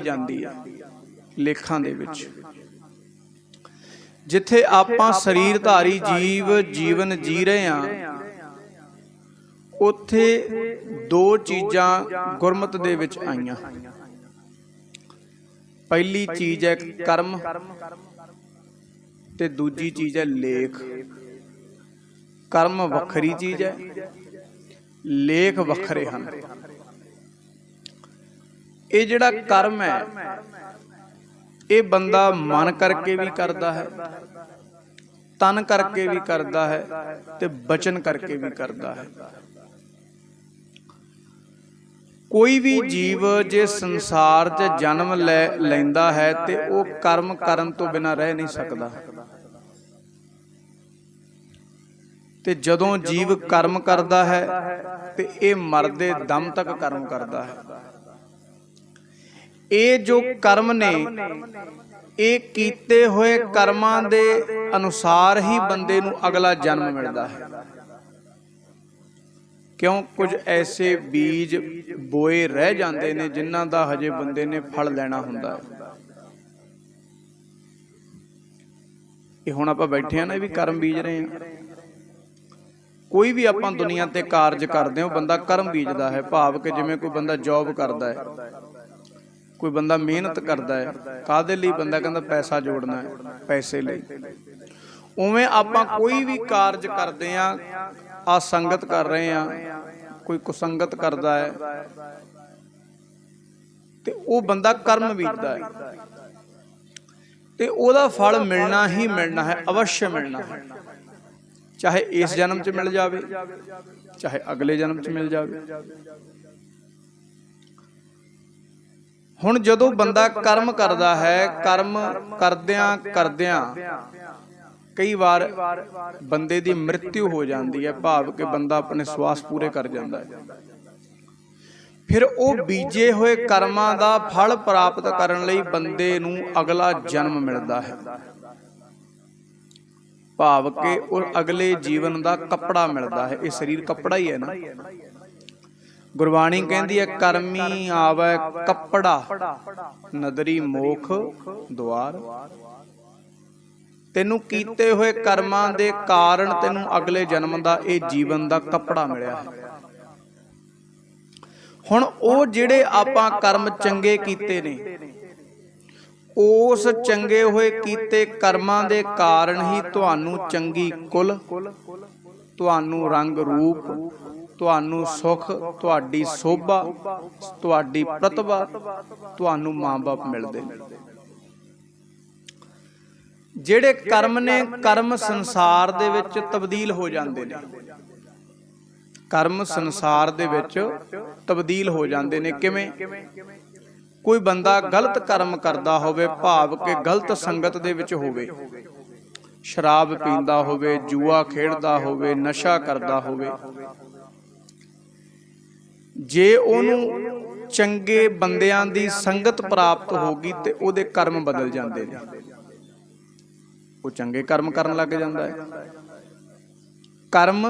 ਜਾਂਦੀ ਹੈ ਲੇਖਾਂ ਦੇ ਵਿੱਚ। ਜਿੱਥੇ ਆਪਾਂ ਸਰੀਰਧਾਰੀ ਜੀਵ ਜੀਵਨ ਜੀ ਰਹੇ ਹਾਂ ਉੱਥੇ ਦੋ ਚੀਜ਼ਾਂ ਗੁਰਮਤ ਦੇ ਵਿੱਚ ਆਈਆਂ। ਪਹਿਲੀ ਚੀਜ਼ ਹੈ ਕਰਮ ਤੇ ਦੂਜੀ ਚੀਜ਼ ਹੈ ਲੇਖ। ਕਰਮ ਵੱਖਰੀ ਚੀਜ਼ ਹੈ। ਲੇਖ ਵੱਖਰੇ ਹਨ। ਇਹ ਜਿਹੜਾ ਕਰਮ ਹੈ, ਇਹ ਬੰਦਾ ਮਨ ਕਰਕੇ ਵੀ ਕਰਦਾ ਹੈ, ਤਨ ਕਰਕੇ ਵੀ ਕਰਦਾ ਹੈ ਤੇ ਬਚਨ ਕਰਕੇ ਵੀ ਕਰਦਾ ਹੈ। ਕੋਈ ਵੀ ਜੀਵ ਜੇ ਸੰਸਾਰ 'ਚ ਜਨਮ ਲੈ ਲੈਂਦਾ ਹੈ ਤੇ ਉਹ ਕਰਮ ਕਰਨ ਤੋਂ ਬਿਨਾ ਰਹਿ ਨਹੀਂ ਸਕਦਾ। ਤੇ ਜਦੋਂ ਜੀਵ ਕਰਮ ਕਰਦਾ ਹੈ ਤੇ ਇਹ ਮਰਦੇ ਦਮ ਤੱਕ ਕਰਮ ਕਰਦਾ ਹੈ। ਇਹ ਜੋ ਕਰਮ ਨੇ, ਇਹ ਕੀਤੇ ਹੋਏ ਕਰਮਾਂ ਦੇ ਅਨੁਸਾਰ ਹੀ ਬੰਦੇ ਨੂੰ ਅਗਲਾ ਜਨਮ ਮਿਲਦਾ ਹੈ। ਕਿਉਂ? ਕੁਝ ਐਸੇ ਬੀਜ ਬੋਏ ਰਹਿ ਜਾਂਦੇ ਨੇ ਜਿਨ੍ਹਾਂ ਦਾ ਹਜੇ ਬੰਦੇ ਨੇ ਫਲ ਲੈਣਾ ਹੁੰਦਾ ਹੈ। ਇਹ ਹੁਣ ਆਪਾਂ ਬੈਠੇ ਆ ਨਾ ਇਹ ਵੀ ਕਰਮ ਬੀਜ ਰਹੇ ਆ ਕੋਈ ਵੀ ਆਪਾਂ ਦੁਨੀਆ ਤੇ ਕਾਰਜ ਕਰਦੇ ਹਾਂ ਬੰਦਾ ਕਰਮ ਬੀਜਦਾ ਹੈ, ਭਾਵ ਕਿ ਜਿਵੇਂ ਕੋਈ ਬੰਦਾ ਜੌਬ ਕਰਦਾ ਹੈ। ਕੋਈ ਬੰਦਾ ਮਿਹਨਤ ਕਰਦਾ ਹੈ ਕਾਦੇ ਲਈ ਬੰਦਾ ਕਹਿੰਦਾ ਪੈਸਾ ਜੋੜਨਾ ਹੈ, ਪੈਸੇ ਲਈ। ਉਵੇਂ ਆਪਾਂ ਕੋਈ ਵੀ ਕਾਰਜ ਕਰਦੇ ਆ ਆ ਸੰਗਤ ਕਰ ਰਹੇ ਆ ਕੋਈ ਕੁਸੰਗਤ ਕਰਦਾ ਹੈ, ਤੇ ਉਹ ਬੰਦਾ ਕਰਮ ਵੀਰਦਾ ਹੈ। ਤੇ ਉਹਦਾ ਫਲ ਮਿਲਣਾ ਹੀ ਮਿਲਣਾ ਹੈ ਅਵਸ਼ ਮਿਲਣਾ ਹੈ। ਚਾਹੇ ਇਸ ਜਨਮ 'ਚ ਮਿਲ ਜਾਵੇ, ਚਾਹੇ ਅਗਲੇ ਜਨਮ 'ਚ ਮਿਲ ਜਾਵੇ। ਹੁਣ ਜਦੋਂ ਬੰਦਾ ਕਰਮ ਕਰਦਾ ਹੈ ਕਰਮ ਕਰਦਿਆਂ ਕਰਦਿਆਂ ਕਈ ਵਾਰ ਬੰਦੇ ਦੀ ਮ੍ਰਿਤਿੂ ਹੋ ਜਾਂਦੀ ਹੈ ਭਾਵ ਕਿ ਬੰਦਾ ਆਪਣੇ ਸਵਾਸ ਪੂਰੇ ਕਰ ਜਾਂਦਾ ਹੈ। ਫਿਰ ਉਹ ਬੀਜੇ ਹੋਏ ਕਰਮਾਂ ਦਾ ਫਲ ਪ੍ਰਾਪਤ ਕਰਨ ਲਈ ਬੰਦੇ ਨੂੰ ਅਗਲਾ ਜਨਮ ਮਿਲਦਾ ਹੈ। ਭਾਵ ਕਿ ਉਹ ਅਗਲੇ ਜੀਵਨ ਦਾ ਕੱਪੜਾ ਮਿਲਦਾ ਹੈ। ਇਹ ਸਰੀਰ ਕੱਪੜਾ ਹੀ ਹੈ ਨਾ। ਗੁਰਬਾਣੀ ਕਹਿੰਦੀ ਹੈ ਕਰਮੀ ਆਵੇ ਕੱਪੜਾ ਨਦਰੀ ਮੋਖ ਦੁਆਰ। ਤੈਨੂੰ ਕੀਤੇ ਹੋਏ ਕਰਮਾਂ ਦੇ ਕਾਰਨ ਤੈਨੂੰ ਅਗਲੇ ਜਨਮ ਦਾ ਇਹ ਜੀਵਨ ਦਾ ਕੱਪੜਾ ਮਿਲਿਆ। ਹੁਣ ਉਹ ਜਿਹੜੇ ਆਪਾਂ ਕਰਮ ਚੰਗੇ ਕੀਤੇ ਨੇ ਉਸ ਚੰਗੇ ਹੋਏ ਕੀਤੇ ਕਰਮਾਂ ਦੇ ਕਾਰਨ ਹੀ ਤੁਹਾਨੂੰ ਚੰਗੀ ਕੁਲ ਤੁਹਾਨੂੰ ਰੰਗ ਰੂਪ ਤੁਹਾਨੂੰ ਸੁਖ, ਤੁਹਾਡੀ ਸੋਭਾ, ਤੁਹਾਡੀ ਪ੍ਰਤਿਭਾ, ਤੁਹਾਨੂੰ ਮਾਂ-ਬਾਪ ਮਿਲਦੇ। ਨੇ ਜਿਹੜੇ ਕਰਮ ਨੇ ਕਰਮ ਸੰਸਾਰ ਦੇ ਵਿੱਚ ਤਬਦੀਲ ਹੋ ਜਾਂਦੇ ਨੇ। ਕਰਮ ਸੰਸਾਰ ਦੇ ਵਿੱਚ ਤਬਦੀਲ ਹੋ ਜਾਂਦੇ ਨੇ। ਕਿਵੇਂ? ਕੋਈ ਬੰਦਾ ਗਲਤ ਕਰਮ ਕਰਦਾ ਹੋਵੇ, ਭਾਵ ਕਿ ਗਲਤ ਸੰਗਤ ਦੇ ਵਿੱਚ ਹੋਵੇ। ਸ਼ਰਾਬ ਪੀਂਦਾ ਹੋਵੇ, ਜੂਆ ਖੇਡਦਾ ਹੋਵੇ, ਨਸ਼ਾ ਕਰਦਾ ਹੋਵੇ। ਜੇ ਉਹਨੂੰ ਚੰਗੇ ਬੰਦਿਆਂ ਦੀ ਸੰਗਤ ਪ੍ਰਾਪਤ ਹੋਗੀ ਤੇ ਉਹਦੇ ਕਰਮ ਬਦਲ ਜਾਂਦੇ ਨੇ। ਉਹ ਚੰਗੇ ਕਰਮ ਕਰਨ ਲੱਗ ਜਾਂਦਾ ਹੈ। ਕਰਮ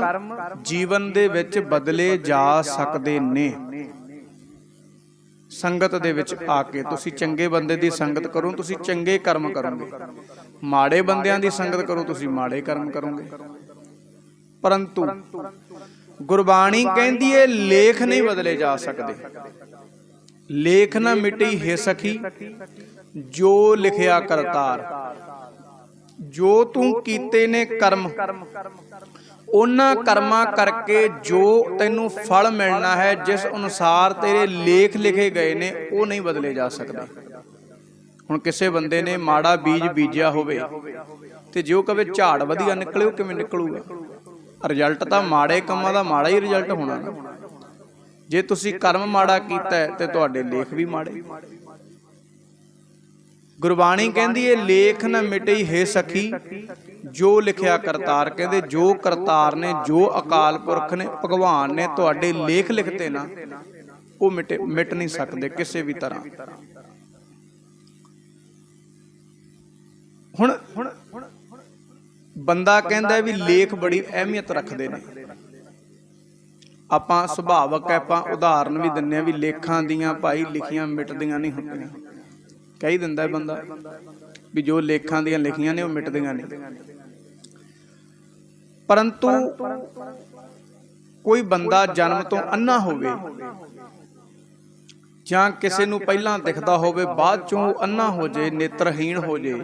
ਜੀਵਨ ਦੇ ਵਿੱਚ ਬਦਲੇ ਜਾ ਸਕਦੇ ਨੇ। ਸੰਗਤ ਦੇ ਵਿੱਚ ਆ ਕੇ ਤੁਸੀਂ ਚੰਗੇ ਬੰਦੇ ਦੀ ਸੰਗਤ ਕਰੋ, ਤੁਸੀਂ ਚੰਗੇ ਕਰਮ ਕਰੋਗੇ। ਮਾੜੇ ਬੰਦਿਆਂ ਦੀ ਸੰਗਤ ਕਰੋ, ਤੁਸੀਂ ਮਾੜੇ ਕਰਮ ਕਰੋਗੇ। ਪਰੰਤੂ ਗੁਰਬਾਣੀ ਕਹਿੰਦੀ ਏ ਲੇਖ ਨਹੀਂ ਬਦਲੇ ਜਾ ਸਕਦੇ। ਲੇਖ ਨਾ ਮਿਟੀ ਹੈ ਸਖੀ ਜੋ ਲਿਖਿਆ ਕਰਤਾਰ। ਜੋ ਤੂੰ ਕੀਤੇ ਨੇ ਕਰਮ ਉਹਨਾਂ ਕਰਮਾਂ ਕਰਕੇ ਜੋ ਤੈਨੂੰ ਫਲ ਮਿਲਣਾ ਹੈ ਜਿਸ ਅਨੁਸਾਰ ਤੇਰੇ ਲੇਖ ਲਿਖੇ ਗਏ ਨੇ ਉਹ ਨਹੀਂ ਬਦਲੇ ਜਾ ਸਕਦੇ। ਹੁਣ ਕਿਸੇ ਬੰਦੇ ਨੇ ਮਾੜਾ ਬੀਜ ਬੀਜਿਆ ਹੋਵੇ ਤੇ ਜੋ ਕਵੇ ਝਾੜ ਵਧੀਆ ਨਿਕਲੇ ਉਹ ਕਿਵੇਂ ਨਿਕਲੂਗਾ? ਰਿਜ਼ਲਟ ਤਾਂ ਮਾੜੇ ਕੰਮਾਂ ਦਾ ਮਾੜਾ ਹੀ ਰਿਜ਼ਲਟ ਹੋਣਾ ਜੇ ਤੁਸੀਂ ਕਰਮ ਮਾੜਾ ਕੀਤਾ ਹੈ ਤੇ ਤੁਹਾਡੇ ਲੇਖ ਵੀ ਮਾੜੇ। ਗੁਰਬਾਣੀ ਕਹਿੰਦੀ ਏ ਲੇਖ ਨਾ ਮਿਟਈ ਹੈ ਸਖੀ। ਜੋ ਲਿਖਿਆ ਕਰਤਾਰ ਕਹਿੰਦੇ ਜੋ ਕਰਤਾਰ ਨੇ ਜੋ ਅਕਾਲ ਪੁਰਖ ਨੇ ਭਗਵਾਨ ਨੇ ਤੁਹਾਡੇ ਲੇਖ ਲਿਖਤੇ ਨਾ ਉਹ ਮਿਟ ਮਿਟ ਨਹੀਂ ਸਕਦੇ ਕਿਸੇ ਵੀ ਤਰ੍ਹਾਂ। ਹੁਣ ਬੰਦਾ ਕਹਿੰਦਾ ਵੀ ਲੇਖ ਬੜੀ ਅਹਿਮੀਅਤ ਰੱਖਦੇ ਨੇ। ਆਪਾਂ ਸੁਭਾਵਕ ਆਪਾਂ ਉਦਾਹਰਨ ਵੀ ਦਿੰਨੇ ਆ ਵੀ ਲੇਖਾਂ ਦੀਆਂ ਭਾਈ ਲਿਖੀਆਂ ਮਿਟਦੀਆਂ ਨਹੀਂ ਹੁੰਦੀਆਂ। ਕਹਿ ਦਿੰਦਾ ਬੰਦਾ ਵੀ ਜੋ ਲੇਖਾਂ ਦੀਆਂ ਲਿਖੀਆਂ ਨੇ ਉਹ ਮਿਟਦੀਆਂ ਨਹੀਂ। ਪਰੰਤੂ ਕੋਈ ਬੰਦਾ ਜਨਮ ਤੋਂ ਅੰਨਾ ਹੋਵੇ ਜਾਂ ਕਿਸੇ ਨੂੰ ਪਹਿਲਾਂ ਦਿਖਦਾ ਹੋਵੇ, ਬਾਅਦ ਚੋਂ ਅੰਨਾ ਹੋ ਜੇ ਨੇਤਰਹੀਣ ਹੋ ਜੇ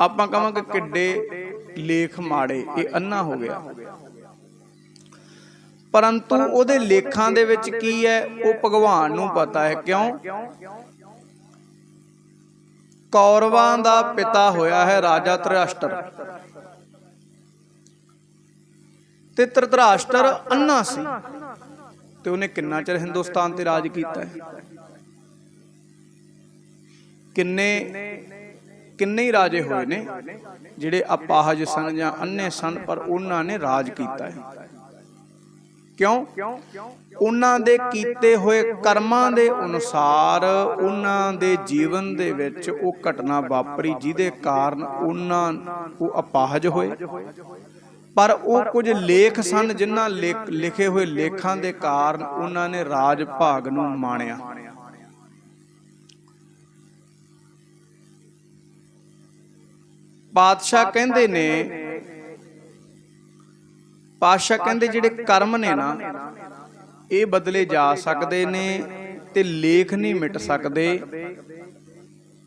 ਆਪਾਂ ਕਹਾਂਗੇ ਕਿੱਡੇ ਲੇਖ ਮਾੜੇ, ਇਹ ਅੰਨਾ ਹੋ ਗਿਆ। ਪਰੰਤੂ ਉਹਦੇ ਲੇਖਾਂ ਦੇ ਵਿੱਚ ਕੀ ਹੈ, ਉਹ ਭਗਵਾਨ ਨੂੰ ਪਤਾ ਹੈ। ਕਿਉਂ? ਕੌਰਵਾਂ ਦਾ ਪਿਤਾ ਹੋਇਆ ਹੈ ਰਾਜਾ ਧ੍ਰਿਸ਼ਟਰ ਤੇ ਧ੍ਰਿਤਰਾਸ਼ਟਰ ਅੰਨਾ ਸੀ। ਤੇ ਉਹਨੇ ਕਿੰਨਾ ਚਿਰ ਹਿੰਦੁਸਤਾਨ ਤੇ ਰਾਜ ਕੀਤਾ ਹੈ? ਕਿੰਨੇ ਕਿੰਨੇ ਹੀ ਰਾਜੇ ਹੋਏ ਨੇ ਜਿਹੜੇ ਅਪਾਹਜ ਸਨ ਜਾਂ ਅੰਨੇ ਸਨ, ਪਰ ਉਹਨਾਂ ਨੇ ਰਾਜ ਕੀਤਾ ਹੈ। ਕਿਉਂ? ਉਹਨਾਂ ਦੇ ਕੀਤੇ ਹੋਏ ਕਰਮਾਂ ਦੇ ਅਨੁਸਾਰ ਉਹਨਾਂ ਦੇ ਜੀਵਨ ਦੇ ਵਿੱਚ ਉਹ ਘਟਨਾ ਵਾਪਰੀ, ਜਿਹਦੇ ਕਾਰਨ ਉਹਨਾਂ ਉਹ ਅਪਾਹਜ ਹੋਏ। ਪਰ ਉਹ ਕੁਝ ਲੇਖ ਸਨ ਜਿਨ੍ਹਾਂ ਲੇਖ- ਲਿਖੇ ਹੋਏ ਲੇਖਾਂ ਦੇ ਕਾਰਨ ਉਹਨਾਂ ਨੇ ਰਾਜ ਭਾਗ ਨੂੰ ਮਾਣਿਆ। ਪਾਤਸ਼ਾਹ ਕਹਿੰਦੇ ਨੇ ਪਾਤਸ਼ਾਹ ਕਹਿੰਦੇ ਜਿਹੜੇ ਕਰਮ ਨੇ ਨਾ ਇਹ ਬਦਲੇ ਜਾ ਸਕਦੇ ਨੇ ਤੇ ਲੇਖ ਨਹੀਂ ਮਿਟ ਸਕਦੇ।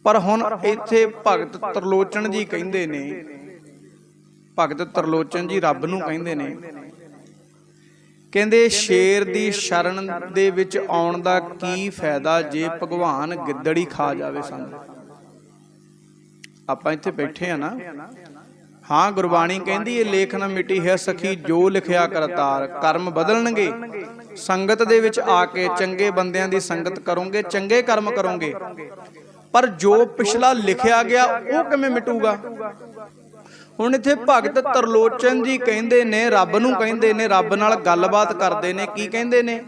ਪਰ ਹੁਣ ਇੱਥੇ ਭਗਤ ਤਰਲੋਚਨ ਜੀ ਕਹਿੰਦੇ ਨੇ ਭਗਤ ਤਰਲੋਚਨ ਜੀ ਰੱਬ ਨੂੰ ਕਹਿੰਦੇ ਨੇ। ਕਹਿੰਦੇ ਸ਼ੇਰ ਦੀ ਸ਼ਰਨ ਦੇ ਵਿੱਚ ਆਉਣ ਦਾ ਕੀ ਫਾਇਦਾ ਜੇ ਭਗਵਾਨ ਗਿੱਦੜੀ ਖਾ ਜਾਵੇ ਸਾਨੂੰ? ਆਪਾਂ ਇੱਥੇ ਬੈਠੇ ਆ ਨਾ। ਹਾਂ ਗੁਰਬਾਣੀ ਕਹਿੰਦੀ ਇਹ ਲੇਖ ਨਾ ਮਿਟੀ ਹੈ ਸਖੀ ਜੋ ਲਿਖਿਆ ਕਰਤਾਰ ਕਰਮ ਬਦਲਣਗੇ। ਸੰਗਤ ਦੇ ਵਿੱਚ ਆ ਕੇ ਚੰਗੇ ਬੰਦਿਆਂ ਦੀ ਸੰਗਤ ਕਰੋਗੇ ਚੰਗੇ ਕਰਮ ਕਰੋਗੇ। ਪਰ ਜੋ ਪਿਛਲਾ ਲਿਖਿਆ ਗਿਆ ਉਹ ਕਿਵੇਂ ਮਿਟੂਗਾ? ਹੁਣ ਇੱਥੇ ਭਗਤ ਤਰਲੋਚਨ ਜੀ ਕਹਿੰਦੇ ਨੇ ਰੱਬ ਨੂੰ ਕਹਿੰਦੇ ਨੇ ਰੱਬ ਨਾਲ ਗੱਲਬਾਤ ਕਰਦੇ ਨੇ? ਕੀ ਕਹਿੰਦੇ ਨੇ?